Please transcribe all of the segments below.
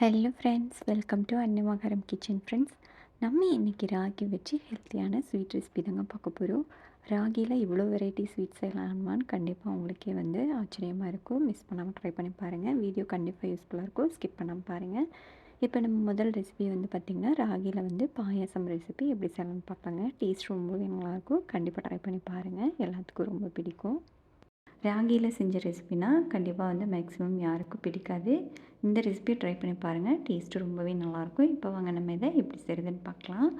Hello friends welcome to Annamakaram kitchen friends நம்ம இன்றைக்கி ராகி வச்சு ஹெல்த்தியான ஸ்வீட் ரெசிபி தாங்க பார்க்க போகிறோம் ராகியில் இவ்வளோ வெரைட்டி ஸ்வீட்ஸ் செய்யலாமான்னு கண்டிப்பாக உங்களுக்கே வந்து ஆச்சரியமாக இருக்கும். மிஸ் பண்ணாமல் ட்ரை பண்ணி பாருங்கள் வீடியோ கண்டிப்பாக யூஸ்ஃபுல்லாக இருக்கும். ஸ்கிப் பண்ணாமல் பாருங்கள் இப்போ நம்ம முதல் ரெசிபி வந்து பார்த்திங்கன்னா ராகியில் வந்து பாயாசம் ரெசிபி எப்படி செய்யலாம்னு பார்ப்பாங்க டேஸ்ட் ரொம்பவே நல்லாயிருக்கும் கண்டிப்பாக ட்ரை பண்ணி பாருங்கள் எல்லாத்துக்கும் ரொம்ப பிடிக்கும். ராகியில் செஞ்ச ரெசிபினா கண்டிப்பாக வந்து மேக்ஸிமம் யாருக்கும் பிடிக்காது. இந்த ரெசிபியை ட்ரை பண்ணி பாருங்கள் டேஸ்ட்டு ரொம்பவே நல்லாயிருக்கும் இப்போ வாங்க நம்ம இதை எப்படி செய்கிறதுன்னு பார்க்கலாம்.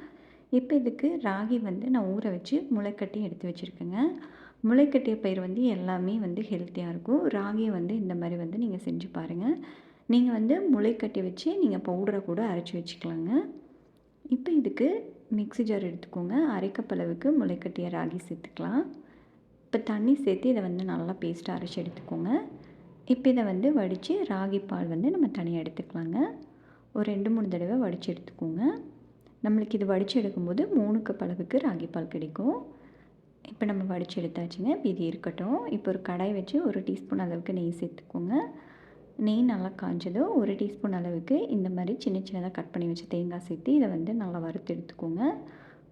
இப்போ இதுக்கு ராகி வந்து நான் ஊற வச்சு முளைக்கட்டி எடுத்து வச்சுருக்கேங்க. முளைக்கட்டிய பயிர் வந்து எல்லாமே வந்து ஹெல்த்தியாக இருக்கும். ராகியை வந்து இந்த மாதிரி வந்து நீங்கள் செஞ்சு பாருங்கள் நீங்கள் வந்து முளைக்கட்டி வச்சு நீங்கள் பவுடரை கூட அரைச்சி வச்சுக்கலாங்க. இப்போ இதுக்கு மிக்ஸி ஜார் எடுத்துக்கோங்க. அரைக்கப்பளவுக்கு முளைக்கட்டிய ராகி சேர்த்துக்கலாம். இப்போ தண்ணி சேர்த்து இதை வந்து நல்லா பேஸ்ட்டாக அரைச்சி எடுத்துக்கோங்க. இப்போ இதை வந்து வடித்து ராகி பால் வந்து நம்ம தனியாக எடுத்துக்கலாங்க. ஒரு ரெண்டு மூணு தடவை வடித்து எடுத்துக்கோங்க. நம்மளுக்கு இது வடித்து எடுக்கும்போது மூணு கப் அளவுக்கு ராகி பால் கிடைக்கும். இப்போ நம்ம வடித்து எடுத்தாச்சுங்க இது இருக்கட்டும். இப்போ ஒரு கடாய் வச்சு ஒரு டீஸ்பூன் அளவுக்கு நெய் சேர்த்துக்கோங்க. நெய் நல்லா காஞ்சதோ ஒரு டீஸ்பூன் அளவுக்கு இந்த மாதிரி சின்ன சின்னதாக கட் பண்ணி வச்சு தேங்காய் சேர்த்து இதை வந்து நல்லா வறுத்து எடுத்துக்கோங்க.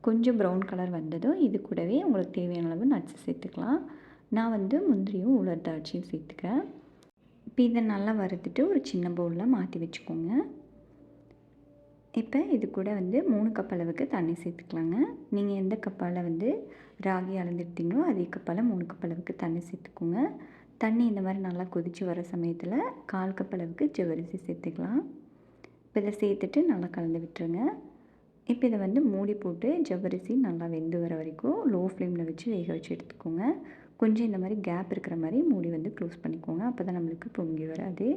கொஞ்சம் ப்ரௌன் கலர் வந்ததும் இது கூடவே உங்களுக்கு தேவையான அளவு நட்ஸ் சேர்த்துக்கலாம். நான் வந்து முந்திரியும் உலர் தாட்சியும் சேர்த்துக்கிறேன். இப்போ இதை நல்லா வறுத்துட்டு ஒரு சின்ன பவுலில் மாற்றி வச்சுக்கோங்க. இப்போ இது கூட வந்து மூணு கப் அளவுக்கு தண்ணி சேர்த்துக்கலாங்க. நீங்கள் எந்த கப்பால் வந்து ராகி அளந்துட்டீங்களோ அதே கப்பால் மூணு கப் அளவுக்கு தண்ணி சேர்த்துக்கோங்க. தண்ணி இந்த மாதிரி நல்லா கொதித்து வர சமயத்தில் கால் கப் அளவுக்கு ஜவ்வரிசி சேர்த்துக்கலாம். இப்போ இதை சேர்த்துட்டு நல்லா கலந்து விட்டுருங்க. இப்போ இதை வந்து மூடி போட்டு ஜவ்வரிசி நல்லா வெந்து வர வரைக்கும் லோ ஃப்ளேமில் வச்சு வேக வச்சு எடுத்துக்கோங்க. கொஞ்சம் இந்த மாதிரி கேப் இருக்கிற மாதிரி மூடி வந்து க்ளோஸ் பண்ணிக்கோங்க. அப்போ தான் நம்மளுக்கு பொங்கி வராது.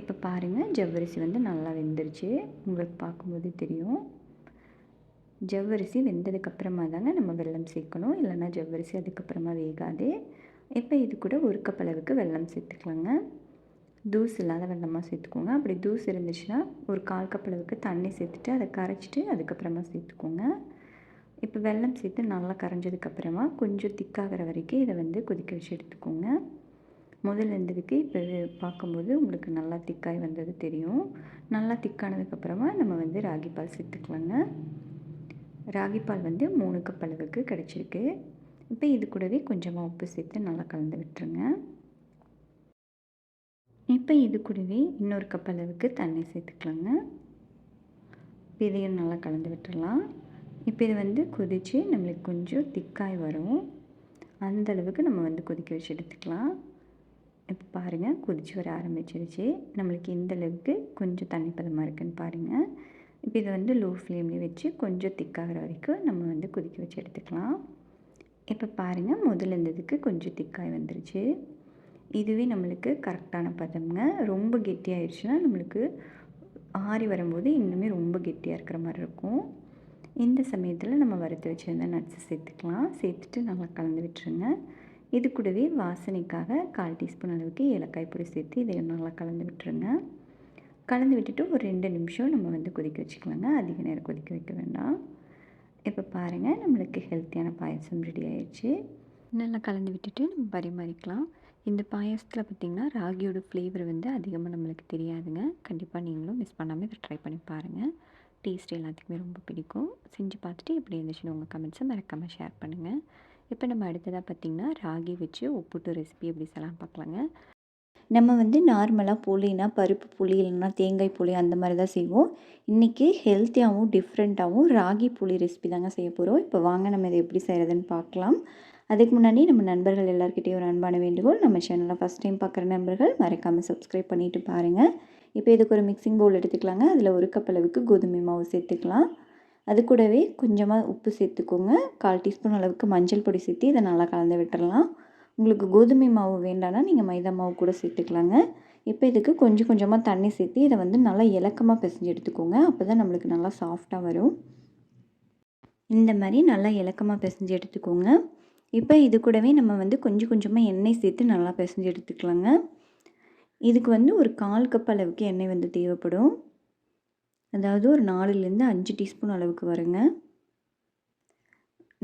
இப்போ பாருங்கள் ஜவ்வரிசி வந்து நல்லா வெந்துருச்சு. உங்களுக்கு பார்க்கும்போது தெரியும். ஜவ்வரிசி வெந்ததுக்கப்புறமா தாங்க நம்ம வெள்ளம் சேர்க்கணும். இல்லைன்னா ஜவ்வரிசி அதுக்கப்புறமா வேகாது. இப்போ இது கூட ஒரு கப் அளவுக்கு வெல்லம் சேர்த்துக்கலாங்க. தூஸ் இல்லாத வெள்ளமாக சேர்த்துக்கோங்க. அப்படி தூஸ் இருந்துச்சுன்னா ஒரு கால் கப் அளவுக்கு தண்ணி சேர்த்துட்டு அதை கரைச்சிட்டு அதுக்கப்புறமா சேர்த்துக்கோங்க. இப்போ வெல்லம் சேர்த்து நல்லா கரைஞ்சதுக்கப்புறமா கொஞ்சம் திக்காகிற வரைக்கும் இதை வந்து கொதிக்க வச்சு எடுத்துக்கோங்க. முதல்ல இருந்ததுக்கு இப்போ பார்க்கும்போது உங்களுக்கு நல்லா திக்காய் வந்தது தெரியும். நல்லா திக்கானதுக்கப்புறமா நம்ம வந்து ராகி பால் சேர்த்துக்கலாங்க. ராகி பால் வந்து மூணு கப் அளவுக்கு கிடச்சிருக்கு. இப்போ இது கூடவே கொஞ்சமாக உப்பு சேர்த்து நல்லா கலந்து விட்டுருங்க. இப்போ இது கூடவே இன்னொரு கப் அளவுக்கு தண்ணி சேர்த்துக்கலாங்க. இதையும் நல்லா கலந்து விட்டுடலாம். இப்போ இது வந்து கொதித்து நம்மளுக்கு கொஞ்சம் திக்காய் வரும். அந்தளவுக்கு நம்ம வந்து கொதிக்க வச்சு எடுத்துக்கலாம். இப்போ பாருங்கள் கொதிச்சு வர ஆரம்பிச்சிருச்சு. நம்மளுக்கு இந்த அளவுக்கு கொஞ்சம் தண்ணி பதமாக இருக்குன்னு பாருங்கள் இப்போ இதை வந்து லோ ஃப்ளேம்லேயே வச்சு கொஞ்சம் திக்காகிற வரைக்கும் நம்ம வந்து கொதிக்க வச்சு எடுத்துக்கலாம். இப்போ பாருங்கள் முதல்ல இருந்ததுக்கு கொஞ்சம் திக்காய் வந்துருச்சு. இதுவே நம்மளுக்கு கரெக்டான பதம்ங்க. ரொம்ப கெட்டியாகிடுச்சுன்னா நம்மளுக்கு ஆறி வரும்போது இன்னுமே ரொம்ப கெட்டியாக இருக்கிற மாதிரி இருக்கும். இந்த சமயத்தில் நம்ம வறுத்து வச்சுருந்த நட்ஸை சேர்த்துக்கலாம். சேர்த்துட்டு நல்லா கலந்து விட்டுருங்க. இது கூடவே வாசனைக்காக கால் டீஸ்பூன் அளவுக்கு ஏலக்காய் பொடி சேர்த்து இதை நல்லா கலந்து விட்டுருங்க. கலந்து விட்டுட்டு ஒரு ரெண்டு நிமிஷம் நம்ம வந்து கொதிக்க வச்சுக்கலாங்க. அதிக நேரம் கொதிக்க வைக்க வேண்டாம். இப்போ பாருங்கள் நம்மளுக்கு ஹெல்த்தியான பாயசம் ரெடி ஆயிடுச்சு நல்லா கலந்து விட்டுட்டு நம்ம பரிமாறிக்கலாம். இந்த பாயசத்தில் பார்த்திங்கன்னா ராகியோட ஃப்ளேவர் வந்து அதிகமாக நம்மளுக்கு தெரியாதுங்க. கண்டிப்பாக நீங்களும் மிஸ் பண்ணாமல் இதை ட்ரை பண்ணி பாருங்கள் டேஸ்ட் எல்லாத்துக்குமே ரொம்ப பிடிக்கும். செஞ்சு பார்த்துட்டு எப்படி இருந்துச்சுன்னு உங்கள் கமெண்ட்ஸை மறக்காமல் ஷேர் பண்ணுங்கள் இப்போ நம்ம அடுத்ததாக பார்த்திங்கன்னா ராகி வச்சு உப்புட்டு ரெசிபி எப்படி சொல்லலாம் பார்க்கலாங்க. நம்ம வந்து நார்மலாக புளினா பருப்பு புளி இல்லைன்னா தேங்காய் புளி அந்த மாதிரி தான் செய்வோம். இன்றைக்கி ஹெல்த்தியாகவும் டிஃப்ரெண்ட்டாகவும் ராகி புளி ரெசிபி தாங்க செய்ய போகிறோம் இப்போ வாங்க நம்ம இதை எப்படி செய்கிறதுன்னு பார்க்கலாம். அதுக்கு முன்னாடி நம்ம நண்பர்கள் எல்லாருக்கிட்டேயும் ஒரு அன்பான வேண்டுகோள். நம்ம சேனலை ஃபஸ்ட் டைம் பார்க்குற நண்பர்கள் மறக்காமல் சப்ஸ்கிரைப் பண்ணிவிட்டு பாருங்கள் இப்போ இதுக்கு ஒரு மிக்சிங் பவுல் எடுத்துக்கலாங்க. அதில் ஒரு கப் அளவுக்கு கோதுமை மாவு சேர்த்துக்கலாம். அது கூடவே கொஞ்சமாக உப்பு சேர்த்துக்கோங்க. கால் டீஸ்பூன் அளவுக்கு மஞ்சள் பொடி சேர்த்து இதை நல்லா கலந்து விட்டுறலாம். உங்களுக்கு கோதுமை மாவு வேண்டாம்னா நீங்கள் மைதா மாவு கூட சேர்த்துக்கலாங்க. இப்போ இதுக்கு கொஞ்சம் கொஞ்சமாக தண்ணி சேர்த்து இதை வந்து நல்லா இலக்கமாக பிசைஞ்சு எடுத்துக்கோங்க. அப்போ தான் நம்மளுக்கு நல்லா சாஃப்டாக வரும். இந்த மாதிரி நல்லா இலக்கமாக பிசைஞ்சு எடுத்துக்கோங்க. இப்போ இது கூடவே நம்ம வந்து கொஞ்சம் கொஞ்சமாக எண்ணெய் சேர்த்து நல்லா பிசைஞ்சு எடுத்துக்கலாங்க. இதுக்கு வந்து ஒரு கால் கப் அளவுக்கு எண்ணெய் வந்து தேவைப்படும். அதாவது ஒரு நாலுலேருந்து அஞ்சு டீஸ்பூன் அளவுக்கு வருங்க.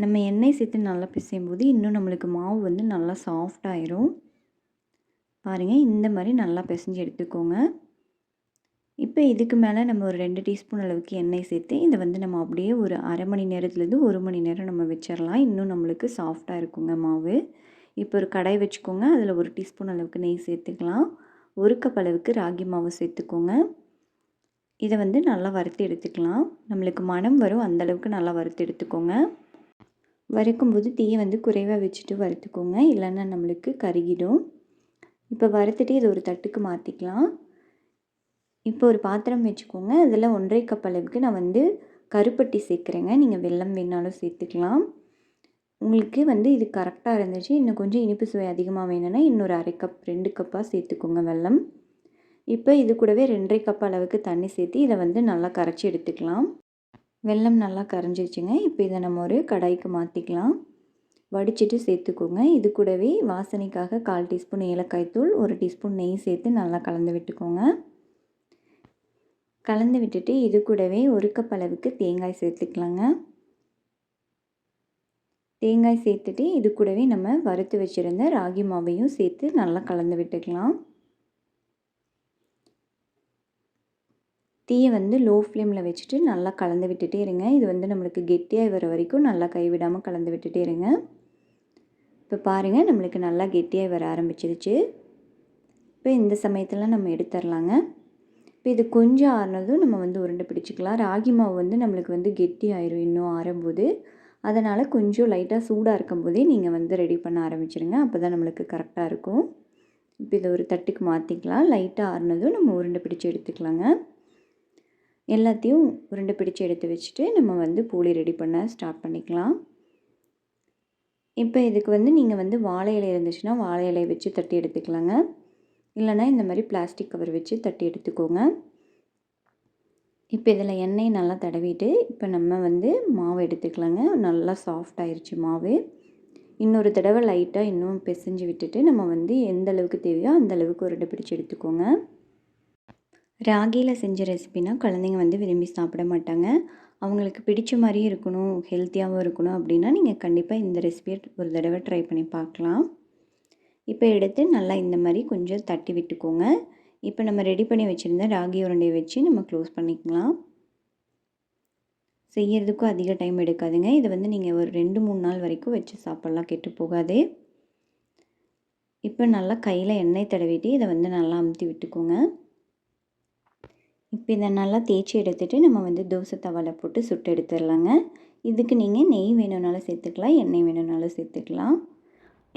நம்ம எண்ணெய் சேர்த்து நல்லா பிசையும் போது இன்னும் நம்மளுக்கு மாவு வந்து நல்லா சாஃப்டாயிரும் பாருங்கள் இந்த மாதிரி நல்லா பிசைஞ்சு எடுத்துக்கோங்க. இப்போ இப்போ இதுக்கு மேலே நம்ம ஒரு ரெண்டு டீஸ்பூன் அளவுக்கு எண்ணெய் சேர்த்து இதை வந்து நம்ம அப்படியே ஒரு அரை மணி நேரத்துலேருந்து ஒரு மணி நேரம் நம்ம வச்சிடலாம் இன்னும் நம்மளுக்கு சாஃப்டாக இருக்குங்க மாவு. இப்போ ஒரு கடாய் வச்சுக்கோங்க அதில் ஒரு டீஸ்பூன் அளவுக்கு நெய் சேர்த்துக்கலாம். ஒரு கப் அளவுக்கு ராகி மாவு சேர்த்துக்கோங்க. இதை வந்து நல்லா வறுத்து எடுத்துக்கலாம். நம்மளுக்கு மனம் வரும் அந்தளவுக்கு நல்லா வறுத்து எடுத்துக்கோங்க. வறுக்கும்போது தீயை வந்து குறைவாக வச்சுட்டு வறுத்துக்கோங்க. இல்லைன்னா நம்மளுக்கு கருகிடும். இப்போ வறுத்துட்டு இதை ஒரு தட்டுக்கு மாற்றிக்கலாம் இப்போ ஒரு பாத்திரம் வச்சுக்கோங்க. அதில் ஒன்றரை கப் அளவுக்கு நான் வந்து கருப்பட்டி சேர்க்குறேங்க. நீங்கள் வெல்லம் வேணாலும் சேர்த்துக்கலாம். உங்களுக்கு வந்து இது கரெக்டாக இருந்துச்சு. இன்னும் கொஞ்சம் இனிப்பு சுவை அதிகமாக வேணும்னா இன்னொரு அரை கப் ரெண்டு கப்பாக சேர்த்துக்கோங்க வெல்லம். இப்போ இது கூடவே ரெண்டரை கப் அளவுக்கு தண்ணி சேர்த்து இதை வந்து நல்லா கரைச்சி எடுத்துக்கலாம். வெல்லம் நல்லா கரைஞ்சிருச்சுங்க. இப்போ இதை நம்ம ஒரு கடாய்க்கு மாற்றிக்கலாம் வடிச்சிட்டு சேர்த்துக்கோங்க. இது கூடவே வாசனைக்காக கால் டீஸ்பூன் ஏலக்காய் தூள் ஒரு டீஸ்பூன் நெய் சேர்த்து நல்லா கலந்து விட்டுக்கோங்க. கலந்து விட்டுட்டு இது கூடவே ஒரு கப் அளவுக்கு தேங்காய் சேர்த்துக்கலாங்க. தேங்காய் சேர்த்துட்டு இது கூடவே நம்ம வறுத்து வச்சுருந்த ராகி மாவையும் சேர்த்து நல்லா கலந்து விட்டுக்கலாம். தீயை வந்து லோ ஃப்ளேமில் வச்சுட்டு நல்லா கலந்து விட்டுட்டே இருங்க. இது வந்து நம்மளுக்கு கெட்டியாக வர வரைக்கும் நல்லா கைவிடாமல் கலந்து விட்டுட்டே இருங்க. இப்போ பாருங்கள் நம்மளுக்கு நல்லா கெட்டியாக வர ஆரம்பிச்சிருச்சு. இப்போ இந்த சமயத்தில் நம்ம எடுத்துடலாங்க. இப்போ இது கொஞ்சம் ஆறினதும் நம்ம வந்து உருண்டை பிடிச்சிக்கலாம். ராகி மாவு வந்து நம்மளுக்கு வந்து கெட்டி ஆயிரும் இன்னும் ஆறும்போது. அதனால் கொஞ்சம் லைட்டாக சூடாக இருக்கும்போதே நீங்கள் வந்து ரெடி பண்ண ஆரம்பிச்சிருங்க. அப்போ தான் நம்மளுக்கு கரெக்டாக இருக்கும். இப்போ இதை ஒரு தட்டுக்கு மாற்றிக்கலாம் லைட்டாக ஆறுனதும் நம்ம உருண்டை பிடிச்சி எடுத்துக்கலாங்க. எல்லாத்தையும் உருண்டை பிடிச்சி எடுத்து வச்சுட்டு நம்ம வந்து பூலி ரெடி பண்ண ஸ்டார்ட் பண்ணிக்கலாம். இப்போ இதுக்கு வந்து நீங்கள் வந்து வாழை இலை இருந்துச்சுன்னா வாழை இலையை வச்சு தட்டி எடுத்துக்கலாங்க. இல்லைனா இந்த மாதிரி பிளாஸ்டிக் கவர் வச்சு தட்டி எடுத்துக்கோங்க. இப்போ இதில் எண்ணெய் நல்லா தடவிட்டு இப்போ நம்ம வந்து மாவு எடுத்துக்கலாங்க. நல்லா சாஃப்ட் ஆயிடுச்சு மாவு. இன்னொரு தடவை லைட்டாக இன்னும் பிசைஞ்சு விட்டுட்டு நம்ம வந்து எந்த அளவுக்கு தேவையோ அந்த அளவுக்கு உருண்டை பிடிச்சி எடுத்துக்கோங்க. ராகியில் செஞ்ச ரெசிபினா குழந்தைங்க வந்து விரும்பி சாப்பிட மாட்டாங்க. அவங்களுக்கு பிடிச்ச மாதிரியும் இருக்கணும் ஹெல்த்தியாகவும் இருக்கணும் அப்படின்னா நீங்கள் கண்டிப்பாக இந்த ரெசிபியை ஒரு தடவை ட்ரை பண்ணி பார்க்கலாம். இப்போ எடுத்து நல்லா இந்த மாதிரி கொஞ்சம் தட்டி விட்டுக்கோங்க. இப்போ நம்ம ரெடி பண்ணி வச்சுருந்த ராகி உருண்டையை வச்சு நம்ம க்ளோஸ் பண்ணிக்கலாம். செய்யறதுக்கும் அதிக டைம் எடுக்காதுங்க. இதை வந்து நீங்கள் ஒரு ரெண்டு மூணு நாள் வரைக்கும் வச்சு சாப்பிட்லாம். கெட்டு போகாது. இப்போ நல்லா கையில் எண்ணெய் தடவிட்டு இதை வந்து நல்லா அமுத்தி விட்டுக்கோங்க. இப்போ இதை நல்லா தேய்ச்சி எடுத்துகிட்டு நம்ம வந்து தோசை தவாவில் போட்டு சுட்டு எடுத்துடலாங்க. இதுக்கு நீங்கள் நெய் வேணும்னாலும் சேர்த்துக்கலாம் எண்ணெய் வேணும்னாலும் சேர்த்துக்கலாம்.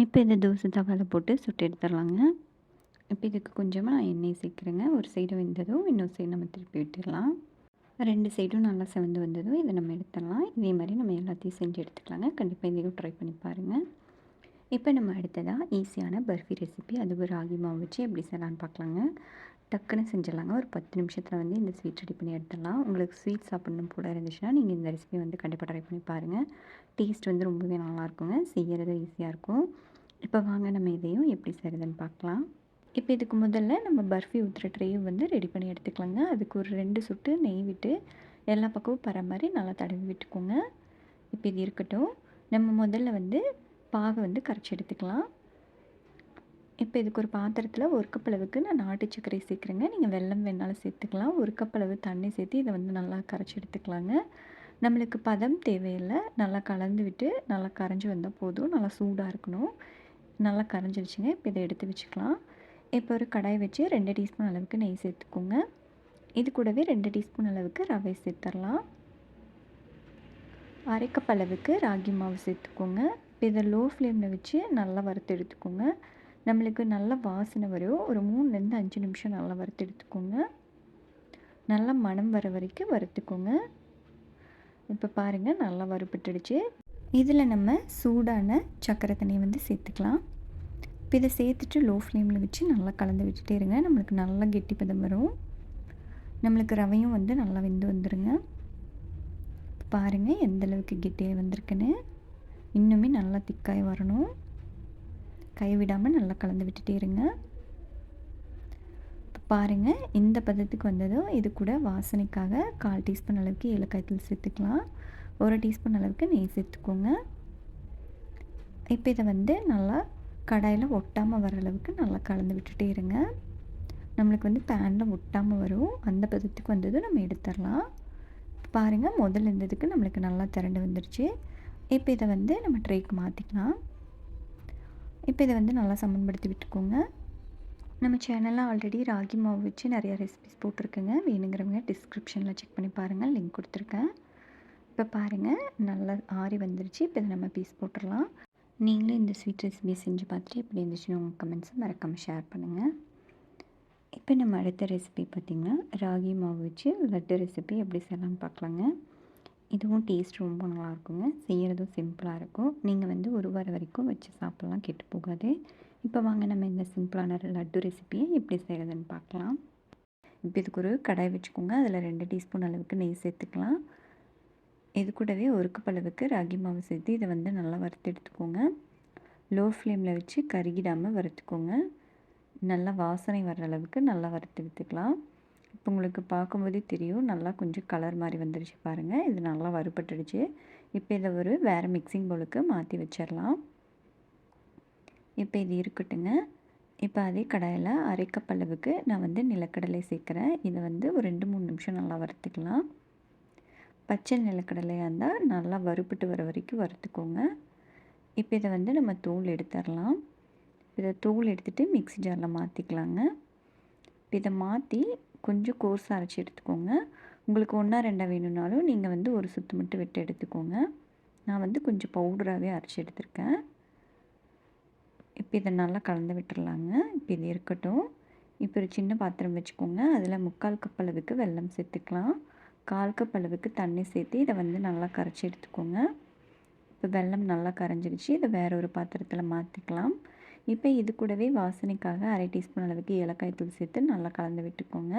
இப்போ இதை தோசை தவாவில் போட்டு சுட்டு எடுத்துடலாங்க. இப்போ இதுக்கு கொஞ்சமாக நான் எண்ணெய் சேர்க்குறேங்க. ஒரு சைடு வெந்ததும் இன்னொரு சைடு நம்ம திருப்பி விட்டுடலாம். ரெண்டு சைடும் நல்லா செவந்து வந்ததும் இதை நம்ம எடுத்துடலாம். இதே மாதிரி நம்ம எல்லாத்தையும் செஞ்சு எடுத்துக்கலாங்க. கண்டிப்பாக இதையும் ட்ரை பண்ணி பாருங்கள் இப்போ நம்ம அடுத்ததாக ஈஸியான பர்ஃபி ரெசிபி அதுவும் ராகி மாவு வச்சு எப்படி செய்யலான்னு பார்க்கலாங்க. டக்குன்னு செஞ்சிடலாங்க. ஒரு பத்து நிமிஷத்தில் வந்து இந்த ஸ்வீட் ரெடி பண்ணி எடுத்துடலாம். உங்களுக்கு ஸ்வீட் சாப்பிடணும் போல இருந்துச்சுன்னா நீங்கள் இந்த ரெசிபி வந்து கண்டிப்பாக ட்ரை பண்ணி பாருங்கள் டேஸ்ட் வந்து ரொம்பவே நல்லாயிருக்குங்க செய்கிறது ஈஸியாக இருக்கும். இப்போ வாங்க நம்ம இதையும் எப்படி செய்கிறதுன்னு பார்க்கலாம். இப்போ இதுக்கு முதல்ல நம்ம பர்ஃபி ஊற்றுற ட்ரேயும் வந்து ரெடி பண்ணி எடுத்துக்கலாங்க. அதுக்கு ஒரு ரெண்டு சுட்டு நெய் விட்டு எல்லா பக்கமும் பர மாதிரி நல்லா தடவி விட்டுக்கோங்க. இப்போ இது இருக்கட்டும். நம்ம முதல்ல வந்து பாகை வந்து கரைச்சி எடுத்துக்கலாம். இப்போ இதுக்கு ஒரு பாத்திரத்தில் ஒரு கப் அளவுக்கு நான் நாட்டு சர்க்கரை சேர்க்குறேங்க. நீங்கள் வெல்லம் வேணாலும் சேர்த்துக்கலாம். ஒரு கப் அளவு தண்ணி சேர்த்து இதை வந்து நல்லா கரைச்சி எடுத்துக்கலாங்க. நம்மளுக்கு பதம் தேவையில்லை. நல்லா கலந்து விட்டு நல்லா கரைஞ்சி வந்தால் போதும். நல்லா சூடாக இருக்கணும். நல்லா கரைஞ்சிருச்சுங்க. இப்போ இதை எடுத்து வச்சுக்கலாம். இப்போ ஒரு கடாய் வச்சு ரெண்டு டீஸ்பூன் அளவுக்கு நெய் சேர்த்துக்கோங்க. இது கூடவே ரெண்டு டீஸ்பூன் அளவுக்கு ரவை சேர்த்துடலாம். அரை கப் அளவுக்கு ராகி மாவு சேர்த்துக்கோங்க. இப்போ இதை லோ ஃப்ளேமில் வச்சு நல்லா வறுத்து எடுத்துக்கோங்க. நம்மளுக்கு நல்ல வாசனை வரும். ஒரு மூணுலேருந்து அஞ்சு நிமிஷம் நல்லா வறுத்து எடுத்துக்கோங்க. நல்லா மணம் வர வரைக்கும் வறுத்துக்கோங்க. இப்போ பாருங்கள் நல்லா வறுப்பட்டுடுச்சு இதில் நம்ம சூடான சக்கரை தண்ணியை வந்து சேர்த்துக்கலாம். இப்போ இதை சேர்த்துட்டு லோ ஃப்ளேமில் வச்சு நல்லா கலந்து விட்டுட்டே இருங்க. நம்மளுக்கு நல்லா கெட்டி பதம் வரும். நம்மளுக்கு ரவையும் வந்து நல்லா வெந்து வந்துடுங்க பாருங்கள் எந்த அளவுக்கு கெட்டியாக வந்திருக்குன்னு. இன்னுமே நல்லா திக்காய் வரணும். கைவிடாமல் நல்லா கலந்து விட்டுட்டே இருங்க. இப்போ பாருங்கள் இந்த பதத்துக்கு வந்ததும் இது கூட வாசனைக்காக கால் டீஸ்பூன் அளவுக்கு ஏலக்காய் தூள் சேர்த்துக்கலாம். ஒரு டீஸ்பூன் அளவுக்கு நெய் சேர்த்துக்கோங்க. இப்போ இதை வந்து நல்லா கடாயில் ஒட்டாமல் வர அளவுக்கு நல்லா கலந்து விட்டுட்டே இருங்க. நம்மளுக்கு வந்து பேனில் ஒட்டாமல் வரும். அந்த பதத்துக்கு வந்ததும் நம்ம எடுத்துடலாம். பாருங்கள் முதல்ல இருந்ததுக்கு நம்மளுக்கு நல்லா திரண்டு வந்துருச்சு. இப்போ இதை வந்து நம்ம ட்ரேக்கு மாற்றிக்கலாம் இப்போ இதை வந்து நல்லா சமன்படுத்தி விட்டுக்கோங்க. நம்ம சேனலில் ஆல்ரெடி ராகி மாவு வச்சு நிறையா ரெசிபிஸ் போட்டிருக்கேங்க. வேணுங்கிறவங்க டிஸ்கிரிப்ஷனில் செக் பண்ணி பாருங்கள் லிங்க் கொடுத்துருக்கேன். இப்போ பாருங்கள் நல்லா ஆறி வந்துருச்சு. இப்போ இதை நம்ம பீஸ் போட்டுடலாம். நீங்களும் இந்த ஸ்வீட் ரெசிபி செஞ்சு பார்த்துட்டு எப்படி இருந்துச்சுன்னு உங்கள் கமெண்ட்ஸை மறக்காமல் ஷேர் பண்ணுங்கள் இப்போ நம்ம அடுத்த ரெசிபி பார்த்திங்கன்னா ராகி மாவு வச்சு லட்டு ரெசிபி எப்படி செய்யலாம்னு பார்க்கலாங்க. இதுவும் டேஸ்ட் ரொம்ப நல்லாயிருக்குங்க செய்கிறதும் சிம்பிளாக இருக்கும். நீங்கள் வந்து ஒரு வாரம் வரைக்கும் வச்சு சாப்பிட்லாம் கெட்டு போகாது. இப்போ வாங்க நம்ம இந்த சிம்பிளான லட்டு ரெசிபியை எப்படி செய்கிறதுன்னு பார்க்கலாம். இப்போ இதுக்கு ஒரு கடாய் வச்சுக்கோங்க. அதில் ரெண்டு டீஸ்பூன் அளவுக்கு நெய் சேர்த்துக்கலாம். இது கூடவே ஒரு கப் அளவுக்கு ராகி மாவு சேர்த்து இதை வந்து நல்லா வறுத்து எடுத்துக்கோங்க. லோ ஃப்ளேமில் வச்சு கருகிடாமல் வறுத்துக்கோங்க. நல்லா வாசனை வர்ற அளவுக்கு நல்லா வறுத்து எடுத்துக்கலாம் இப்போ உங்களுக்கு பார்க்கும்போதே தெரியும் நல்லா கொஞ்சம் கலர் மாதிரி வந்துடுச்சு பாருங்கள் இது நல்லா வறுபட்டுடுச்சு. இப்போ இதை ஒரு வேறு மிக்சிங் பவுலுக்கு மாற்றி வச்சிடலாம். இப்போ இது இருக்கட்டுங்க. இப்போ அதே கடாயில் அரைக்கப்பளவுக்கு நான் வந்து நிலக்கடலை சேர்க்குறேன். இதை வந்து ஒரு ரெண்டு மூணு நிமிஷம் நல்லா வறுத்துக்கலாம். பச்சை நிலக்கடலையாக இருந்தால் நல்லா வறுப்பிட்டு வர வரைக்கும் வறுத்துக்கோங்க. இப்போ இதை வந்து நம்ம தூள் எடுத்துடலாம். இதை தூள் எடுத்துகிட்டு மிக்ஸி ஜாரில் மாற்றிக்கலாங்க இதை மாற்றி கொஞ்சம் கோர்ஸ் அரைச்சி எடுத்துக்கோங்க. உங்களுக்கு ஒன்றா ரெண்டாக வேணும்னாலும் நீங்கள் வந்து ஒரு சுத்து மட்டும் விட்டு எடுத்துக்கோங்க. நான் வந்து கொஞ்சம் பவுடராகவே அரைச்சி எடுத்திருக்கேன். இப்போ இதை நல்லா கலந்து விட்டுடலாங்க இப்போ இது இருக்கட்டும். இப்போ ஒரு சின்ன பாத்திரம் வச்சுக்கோங்க. அதில் முக்கால் கப் அளவுக்கு வெல்லம் சேர்த்துக்கலாம். கால் கப் அளவுக்கு தண்ணி சேர்த்து இதை வந்து நல்லா கரைச்சி எடுத்துக்கோங்க. இப்போ வெள்ளம் நல்லா கரைஞ்சிருச்சு. இதை வேற ஒரு பாத்திரத்தில் மாற்றிக்கலாம் இப்போ இது கூடவே வாசனைக்காக அரை டீஸ்பூன் அளவுக்கு ஏலக்காய் தூள் சேர்த்து நல்லா கலந்து விட்டுக்கோங்க.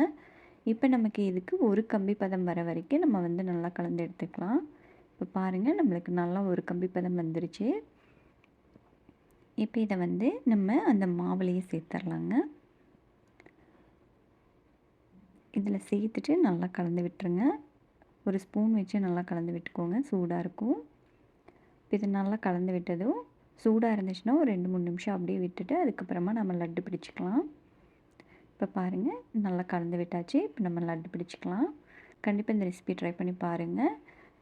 இப்போ நமக்கு இதுக்கு ஒரு கம்பி பதம் வர வரைக்கும் நம்ம வந்து நல்லா கலந்து எடுத்துக்கலாம். இப்போ பாருங்கள் நம்மளுக்கு நல்லா ஒரு கம்பி பதம் வந்துருச்சு. இப்போ இதை வந்து நம்ம அந்த மாவுலேயே சேர்த்துர்லாங்க. இதில் சேர்த்துட்டு நல்லா கலந்து விட்டுருங்க. ஒரு ஸ்பூன் வச்சு நல்லா கலந்து விட்டுக்கோங்க. சூடாக இருக்கும். இப்போ இது நல்லா கலந்து விட்டதும் சூடாக இருந்துச்சுன்னா ஒரு ரெண்டு மூணு நிமிஷம் அப்படியே விட்டுட்டு அதுக்கப்புறமா நம்ம லட்டு பிடிச்சிக்கலாம். இப்போ பாருங்கள் நல்லா கலந்து விட்டாச்சு. இப்போ நம்ம லட்டு பிடிச்சிக்கலாம். கண்டிப்பாக இந்த ரெசிபி ட்ரை பண்ணி பாருங்கள்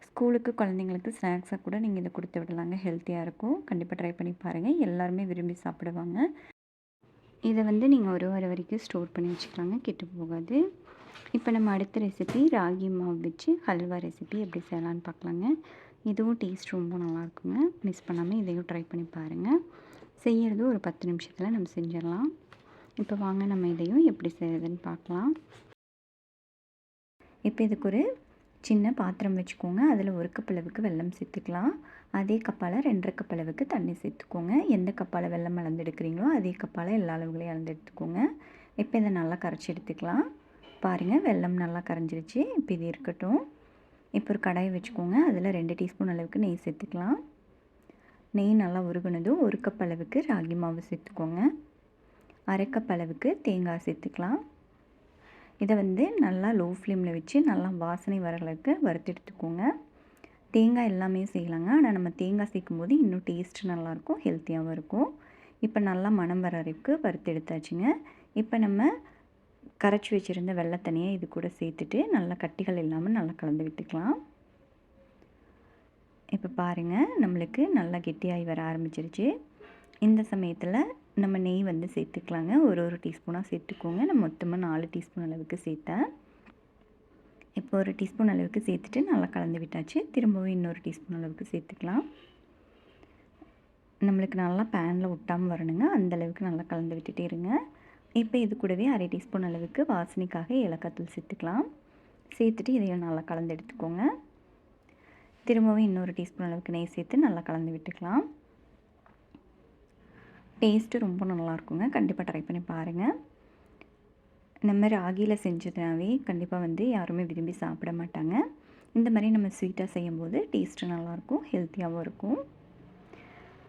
ஸ்கூலுக்கு குழந்தைங்களுக்கு ஸ்நாக்ஸாக கூட நீங்கள் இதை கொடுத்து விடலாங்க. ஹெல்த்தியாக இருக்கும். கண்டிப்பாக ட்ரை பண்ணி பாருங்கள் எல்லாருமே விரும்பி சாப்பிடுவாங்க. இதை வந்து நீங்கள் ஒரு வாரம் வரைக்கும் ஸ்டோர் பண்ணி வச்சுக்கலாங்க. கெட்டு போகாது. இப்போ நம்ம அடுத்த ரெசிபி ராகி மாவு வச்சு ஹல்வா ரெசிபி எப்படி செய்யலான்னு பார்க்கலாங்க. இதுவும் டேஸ்ட் ரொம்ப நல்லாயிருக்குங்க மிஸ் பண்ணாமல் இதையும் ட்ரை பண்ணி பாருங்கள் செய்கிறது ஒரு பத்து நிமிஷத்தில் நம்ம செஞ்சிடலாம். இப்போ வாங்க நம்ம இதையும் எப்படி செய்கிறதுன்னு பார்க்கலாம். இப்போ இதுக்கு ஒரு சின்ன பாத்திரம் வச்சுக்கோங்க. அதில் ஒரு கப் அளவுக்கு வெல்லம் சேர்த்துக்கலாம். அதே கப்பால் ரெண்டரை கப் அளவுக்கு தண்ணி சேர்த்துக்கோங்க. எந்த கப்பால் வெல்லம் அளந்து எடுக்கிறீங்களோ அதே கப்பால் எல்லா அளவுகளையும் அளந்து எடுத்துக்கோங்க இப்போ இதை நல்லா கரைச்சி எடுத்துக்கலாம். பாருங்கள் வெல்லம் நல்லா கரைஞ்சிருச்சு. இப்போ இது இருக்கட்டும். இப்போ ஒரு கடாயை வச்சுக்கோங்க. அதில் ரெண்டு டீஸ்பூன் அளவுக்கு நெய் சேர்த்துக்கலாம். நெய் நல்லா உருகுனதும் ஒரு கப் அளவுக்கு ராகி மாவு சேர்த்துக்கோங்க. அரை கப் அளவுக்கு தேங்காய் சேர்த்துக்கலாம். இதை வந்து நல்லா லோ ஃப்ளேமில் வச்சு நல்லா வாசனை வர அளவுக்கு வறுத்து எடுத்துக்கோங்க. தேங்காய் எல்லாமே செய்யலாங்க. ஆனால் நம்ம தேங்காய் சேர்க்கும் போது இன்னும் டேஸ்ட் நல்லாயிருக்கும் ஹெல்த்தியாகவும் இருக்கும். இப்போ நல்லா மனம் வர வரைக்கும் வறுத்து எடுத்தாச்சுங்க. இப்போ நம்ம கரைச்சி வச்சுருந்த வெள்ளத்தண்ணியை இது கூட சேர்த்துட்டு நல்லா கட்டிகள் இல்லாமல் நல்லா கலந்து விட்டுக்கலாம். இப்போ பாருங்கள் நம்மளுக்கு நல்லா கெட்டியாகி வர ஆரம்பிச்சிருச்சு. இந்த சமயத்தில் நம்ம நெய் வந்து சேர்த்துக்கலாங்க. ஒரு ஒரு டீஸ்பூனாக சேர்த்துக்கோங்க. நான் மொத்தமாக நாலு டீஸ்பூன் அளவுக்கு சேர்த்தேன். இப்போ ஒரு டீஸ்பூன் அளவுக்கு சேர்த்துட்டு நல்லா கலந்து விட்டாச்சு. திரும்பவும் இன்னொரு டீஸ்பூன் அளவுக்கு சேர்த்துக்கலாம். நம்மளுக்கு நல்லா பேனில் ஒட்டாமல் வரணுங்க. அந்த அளவுக்கு நல்லா கலந்து விட்டுட்டே இருங்க. இப்போ இது கூடவே அரை டீஸ்பூன் அளவுக்கு வாசனைக்காக ஏலக்காய் சேர்த்துக்கலாம். சேர்த்துட்டு இதையும் நல்லா கலந்து எடுத்துக்கோங்க. திரும்பவும் இன்னொரு டீஸ்பூன் அளவுக்கு நெய் சேர்த்து நல்லா கலந்து விட்டுக்கலாம். டேஸ்ட்டு ரொம்ப நல்லாயிருக்குங்க கண்டிப்பாக ட்ரை பண்ணி பாருங்கள் நம்ம ராகியில் செஞ்சதுனாவே கண்டிப்பாக வந்து யாருமே விரும்பி சாப்பிட மாட்டாங்க. இந்த மாதிரி நம்ம ஸ்வீட்டாக செய்யும்போது டேஸ்ட்டு நல்லாயிருக்கும் ஹெல்த்தியாகவும் இருக்கும்.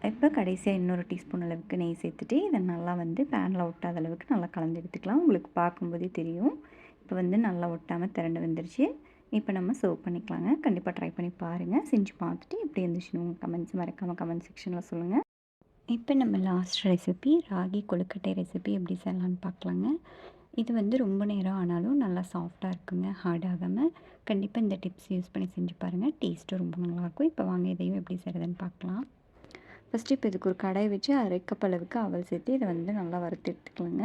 இப்போ கடைசியாக இன்னொரு டீஸ்பூன் அளவுக்கு நெய் சேர்த்துட்டு இதை நல்லா வந்து பேனில் ஒட்டாத அளவுக்கு நல்லா கலந்து எடுத்துக்கலாம். உங்களுக்கு பார்க்கும்போதே தெரியும். இப்போ வந்து நல்லா ஒட்டாமல் திரண்டு வந்துருச்சு. இப்போ நம்ம சர்வ் பண்ணிக்கலாங்க. கண்டிப்பாக ட்ரை பண்ணி பாருங்கள் செஞ்சு பார்த்துட்டு எப்படி இருந்துச்சுன்னு உங்கள் கமெண்ட்ஸ் மறக்காமல் கமெண்ட் செக்ஷனில் சொல்லுங்கள் இப்போ நம்ம last recipe ragi kozhukattai recipe எப்படி செய்யலான்னு பார்க்கலாங்க. இது வந்து ரொம்ப நேரம் ஆனாலும் நல்லா சாஃப்டாக இருக்குங்க. ஹார்ட் ஆகாமல் கண்டிப்பாக இந்த டிப்ஸ் யூஸ் பண்ணி செஞ்சு பாருங்கள் டேஸ்ட்டும் ரொம்ப நல்லாயிருக்கும். இப்போ வாங்க இதையும் எப்படி செய்கிறதுன்னு பார்க்கலாம். ஃபஸ்ட்டு இப்போ இதுக்கு ஒரு கடாய் வச்சு அரைக்கப்பளவுக்கு அவல் சேர்த்து இதை வந்து நல்லா வறுத்து எடுத்துக்கலாங்க.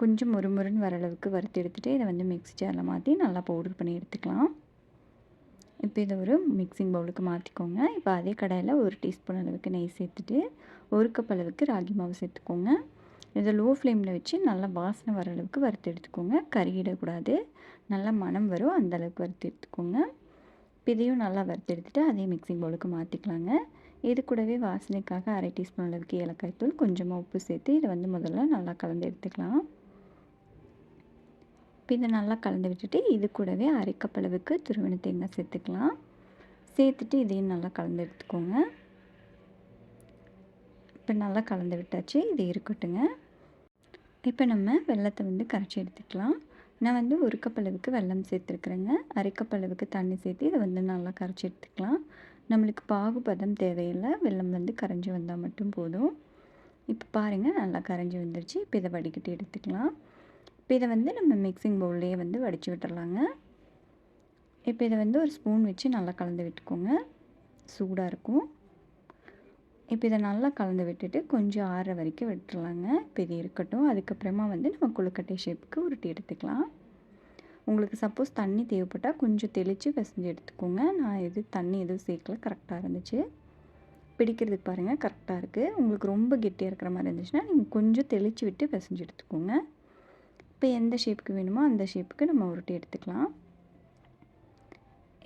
கொஞ்சம் முறுமுறுன்னு வர அளவுக்கு வறுத்து எடுத்துகிட்டு இதை வந்து மிக்ஸி ஜாரில் மாற்றி நல்லா பவுடர் பண்ணி எடுத்துக்கலாம். இப்போ இதை ஒரு மிக்சிங் பவுலுக்கு மாற்றிக்கோங்க இப்போ அதே கடாயில் ஒரு டீஸ்பூன் அளவுக்கு நெய் சேர்த்துட்டு ஒரு கப் அளவுக்கு ராகி மாவு சேர்த்துக்கோங்க. இதை லோ ஃப்ளேமில் வச்சு நல்லா வாசனை வர அளவுக்கு வறுத்து எடுத்துக்கோங்க. கருகிடக்கூடாது நல்லா மனம் வரும் அந்தளவுக்கு வறுத்து எடுத்துக்கோங்க. இப்போ இதையும் நல்லா வறுத்து எடுத்துகிட்டு அதே மிக்சிங் பவுலுக்கு மாற்றிக்கலாங்க இது கூடவே வாசனைக்காக அரை டீஸ்பூன் அளவுக்கு ஏலக்காய் தூள் கொஞ்சமாக உப்பு சேர்த்து இதை வந்து முதல்ல நல்லா கலந்து எடுத்துக்கலாம். இப்போ இதை நல்லா கலந்து விட்டுட்டு இது கூடவே அரை கப் அளவுக்கு துருவின தேங்காய் சேர்த்துக்கலாம். சேர்த்துட்டு இதையும் நல்லா கலந்து எடுத்துக்கோங்க. இப்போ நல்லா கலந்து விட்டாச்சு இது இருக்கட்டுங்க. இப்போ நம்ம வெள்ளத்தை வந்து கரைச்சி எடுத்துக்கலாம். நான் வந்து ஒரு கப் அளவுக்கு வெல்லம் சேர்த்துருக்குறேங்க. அரை கப் அளவுக்கு தண்ணி சேர்த்து இதை வந்து நல்லா கரைச்சி எடுத்துக்கலாம். நம்மளுக்கு பாகுபதம் தேவையில்லை. வெள்ளம் வந்து கரைஞ்சி வந்தால் மட்டும் போதும். இப்போ பாருங்கள் நல்லா கரைஞ்சி வந்துருச்சு. இப்போ இதை வடிகட்டி எடுத்துக்கலாம். இப்போ இதை வந்து நம்ம மிக்சிங் பவுல்லையே வந்து வடித்து விட்டுறலாங்க. இப்போ இதை வந்து ஒரு ஸ்பூன் வச்சு நல்லா கலந்து விட்டுக்கோங்க. சூடாக இருக்கும். இப்போ இதை நல்லா கலந்து விட்டுட்டு கொஞ்சம் ஆற வரைக்கும் விட்டுடலாங்க இப்போ இது இருக்கட்டும். அதுக்கப்புறமா வந்து நம்ம கொழுக்கட்டை ஷேப்புக்கு உருட்டி எடுத்துக்கலாம். உங்களுக்கு சப்போஸ் தண்ணி தேவைப்பட்டால் கொஞ்சம் தெளித்து பிசைஞ்சு எடுத்துக்கோங்க. நான் எது தண்ணி எதுவும் சேர்க்கல. கரெக்டாக இருந்துச்சு. பிடிக்கிறதுக்கு பாருங்கள் கரெக்டாக இருக்குது உங்களுக்கு ரொம்ப கெட்டியாக இருக்கிற மாதிரி இருந்துச்சுன்னா நீங்கள் கொஞ்சம் தெளித்து விட்டு பிசைஞ்சு எடுத்துக்கோங்க. இப்போ எந்த ஷேப்புக்கு வேணுமோ அந்த ஷேப்புக்கு நம்ம உருட்டி எடுத்துக்கலாம்.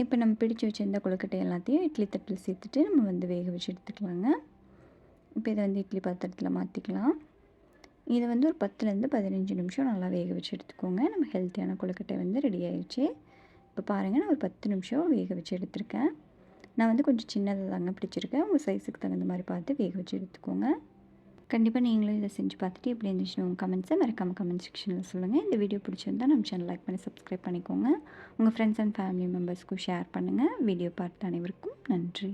இப்போ நம்ம பிடிச்சி வச்சிருந்த கொழுக்கட்டை எல்லாத்தையும் இட்லி தட்டில் சேர்த்துட்டு நம்ம வந்து வேக வச்சு எடுத்துக்கலாங்க. இப்போ இதை வந்து இட்லி பாத்திரத்தில் மாற்றிக்கலாம் இதை வந்து ஒரு பத்துலேருந்து பதினஞ்சு நிமிஷம் நல்லா வேக வச்சு எடுத்துக்கோங்க. நம்ம ஹெல்த்தியான கொழுக்கட்டை வந்து ரெடி ஆயிடுச்சு. இப்போ பாருங்கள் நான் ஒரு பத்து நிமிஷம் வேக வச்சு எடுத்திருக்கேன். நான் வந்து கொஞ்சம் சின்னதாக தாங்க பிடிச்சிருக்கேன். உங்கள் சைஸுக்கு தகுந்த மாதிரி பார்த்து வேக வச்சு எடுத்துக்கோங்க. கண்டிப்பாக நீங்களும் இதை செஞ்சு பார்த்துட்டு எப்படி இருந்துச்சுன்னு உங்கள் கமெண்ட்ஸை மறக்காமல் கமெண்ட் செக்ஷனில் சொல்லுங்கள் இந்த வீடியோ பிடிச்சிருந்தால் நம்ம சேனல் லைக் பண்ணி சப்ஸ்கிரைப் பண்ணிக்கோங்க. உங்கள் ஃப்ரெண்ட்ஸ் அண்ட் ஃபேமிலி மெம்பர்ஸ்க்கும் ஷேர் பண்ணுங்கள் வீடியோ பார்த்த அனைவருக்கும் நன்றி.